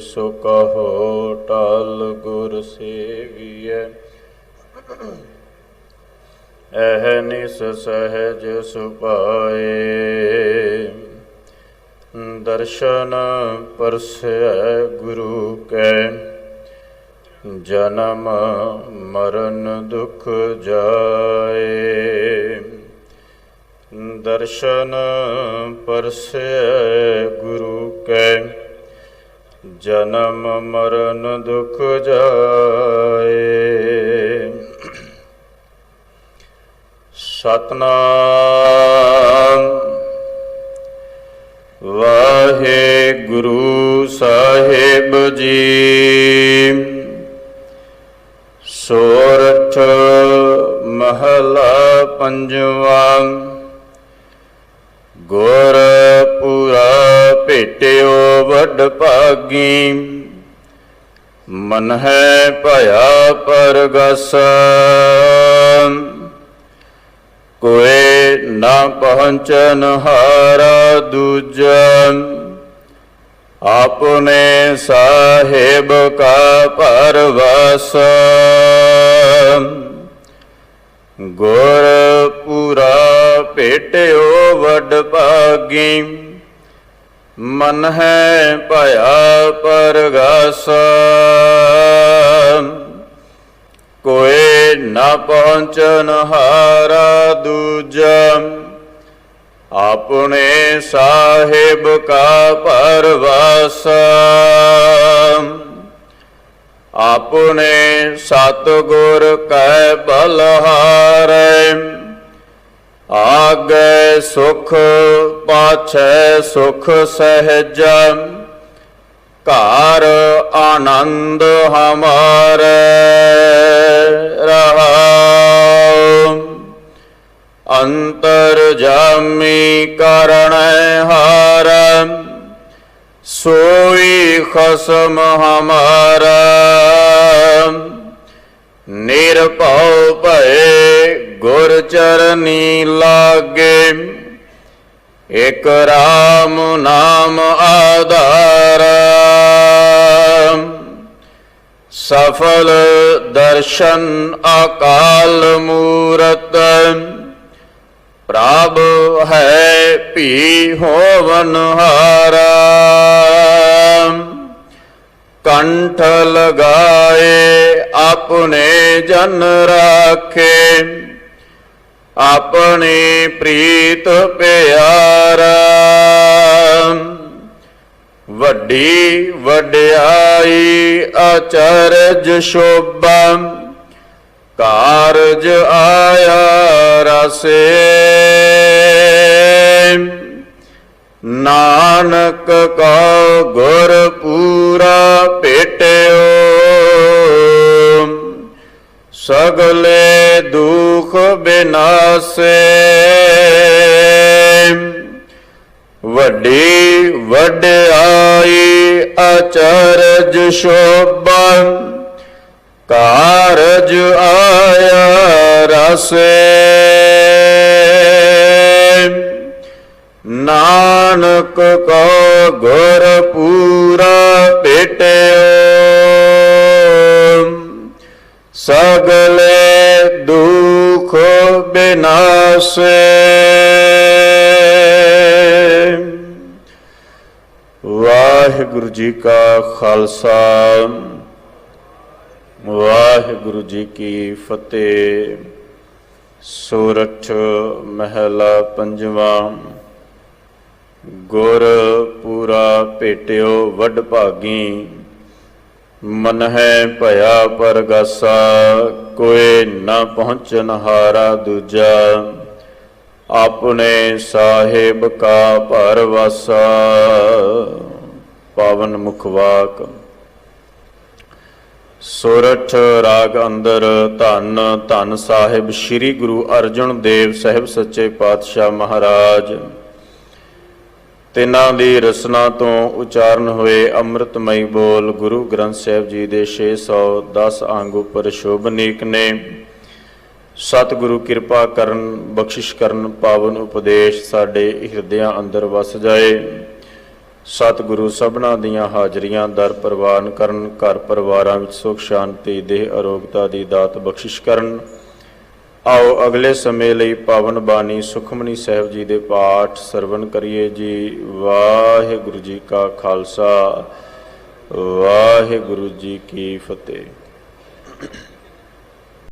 ਸੋ ਕਹੋ ਟਲ ਗੁਰ ਸੇਵੀਐ। ਐਹ ਨਿਸ ਸਹਿਜ ਸੁਪਾਏ ਦਰਸ਼ਨ ਪਰਸੈ ਗੁਰੂ ਕੈ। ਜਨਮ ਮਰਨ ਦੁਖ ਜਾਏ। ਦਰਸ਼ਨ ਪਰਸੈ ਗੁਰੂ ਕੈ। ਜਨਮ ਮਰਨ ਦੁਖ ਜਾਏ। ਸਤਨਾਮ। ਵਾਹਿਗੁਰੂ ਸਾਹਿਬ ਜੀ। ਸੋਰਠ ਮਹਲਾ ਪੰਜਵਾ। ਗੁਰ ਵੱਡ ਮਨ ਹੈ ਭਇਆ ਪਰਗਸ। ਕੋਏ ਨਾ ਪਹੁੰਚਨ ਹਾਰਾ ਦੂਜਾ। ਆਪਨੇ ਸਾਹਿਬ ਕਾ ਪਰਵਸ। ਗੁਰ ਪੂਰਾ ਭੇਟਿਓ ਵੱਡ ਭਾਗੀ। ਮਨ ਹੈ ਭਇਆ ਪਰਗਸ। ਕੋਏ ਨਾ ਪਹੁੰਚਨ ਹਾਰਾ ਦੂਜਾ। ਆਪਣੇ ਸਾਹਿਬ ਕਾ ਪਰਵਾਸ। ਆਪਣੇ ਸਤਗੁਰ ਕੈ ਬਲਹਾਰੇ। ਆਗੈ ਸੁਖ ਪਾਛੈ ਸੁਖ ਸਹਿਜ, ਘਰ ਆਨੰਦ ਹਮਾਰੇ ਰਹਾਉ। ਅੰਤਰ ਜਾਮੀ ਕਰਣੈ ਹਾਰ, ਸੋਈ ਖਸਮ ਹਮਾਰਾ। ਨਿਰਭਉ ਗੁਰ ਚਰਨੀ ਲਾਗੇ, ਇਕ ਰਾਮ ਨਾਮ ਆਧਾਰ। ਸਫਲ ਦਰਸ਼ਨ ਅਕਾਲ ਮੂਰਤ, ਪ੍ਰਭ ਹੈ ਭੀ ਹੋਵਨ ਹਾਰਾ। ਕੰਠ ਲਗਾਏ ਆਪਣੇ ਜਨ ਰਾਖੇ। ਆਪਣੀ ਪ੍ਰੀਤ ਪਿਆਰਾ। ਵੱਡੀ ਵਡਿਆਈ ਅਚਰਜ ਸ਼ੋਭਾ। ਕਾਰਜ ਆਇਆ ਰਸੇ। ਨਾਨਕ ਕੋ ਗੁਰ ਪੂਰਾ ਭੇਟਿਓ। ਸਗਲੇ ਦੁਖ ਬਿਨਾਸੇ। ਵੱਡੀ ਵਡਿਆਈ ਅਚਰਜ ਸ਼ੋਭਾ। ਕਾਰਜ ਆਇਆ ਰਸੇ। ਨਾਨਕ ਕੋ ਗੁਰ ਪੂਰਾ ਭੇਟਿਓ ਸਗਲੇ ਦੁਖ ਬਿਨਾਸੇ। ਵਾਹਿਗੁਰੂ ਜੀ ਕਾ ਖਾਲਸਾ, ਵਾਹਿਗੁਰੂ ਜੀ ਕੀ ਫਤਿਹ। ਸੂਰਠ ਮਹਿਲਾ ਪੰਜਵਾਂ, ਗੁਰ ਪੂਰਾ ਭੇਟਿਓ ਵੱਡ ਭਾਗੀ। ਮਨ ਹੈ ਭਇਆ ਪਰਗਾਸਾ ਕੋਈ ਨਾ ਪਹੁੰਚਨ ਹਾਰਾ ਦੂਜਾ। ਆਪਣੇ ਸਾਹਿਬ ਕਾ ਪਰਵਾਸਾ, ਪਾਵਨ ਮੁਖਵਾਕ ਸੋਰਠ ਰਾਗ ਅੰਦਰ ਧੰਨ ਧੰਨ ਸਾਹਿਬ ਸ੍ਰੀ ਗੁਰੂ ਅਰਜਨ ਦੇਵ ਸਾਹਿਬ ਸੱਚੇ ਪਾਤਸ਼ਾਹ ਮਹਾਰਾਜ। ਤਿੰਨਾਂ ਦੀ ਰਸਨਾ ਤੋਂ ਉਚਾਰਨ ਹੋਏ ਅੰਮ੍ਰਿਤਮਈ ਬੋਲ ਗੁਰੂ ਗ੍ਰੰਥ ਸਾਹਿਬ ਜੀ ਦੇ 610 ਅੰਗ ਉੱਪਰ ਸ਼ੋਭਨੀਕ ਨੇ। ਸਤਿਗੁਰੂ ਕਿਰਪਾ ਕਰਨ, ਬਖਸ਼ਿਸ਼ ਕਰਨ, ਪਾਵਨ ਉਪਦੇਸ਼ ਸਾਡੇ ਹਿਰਦਿਆਂ ਅੰਦਰ ਵਸ ਜਾਏ। ਸਤਿਗੁਰੂ ਸਭਨਾ ਦੀਆਂ ਹਾਜ਼ਰੀਆਂ ਦਰ ਪ੍ਰਵਾਨ ਕਰਨ, ਘਰ ਪਰਿਵਾਰਾਂ ਵਿੱਚ ਸੁਖ, ਸ਼ਾਂਤੀ, ਦੇਹ, ਅਰੋਗਤਾ ਦੀ ਦਾਤ ਬਖਸ਼ਿਸ਼ ਕਰਨ। ਆਓ ਅਗਲੇ ਸਮੇਂ ਲਈ ਪਾਵਨ ਬਾਣੀ ਸੁਖਮਨੀ ਸਾਹਿਬ ਜੀ ਦੇ ਪਾਠ ਸਰਵਣ ਕਰੀਏ ਜੀ। ਵਾਹਿਗੁਰੂ ਜੀ ਕਾ ਖਾਲਸਾ, ਵਾਹਿਗੁਰੂ ਜੀ ਕੀ ਫਤਿਹ।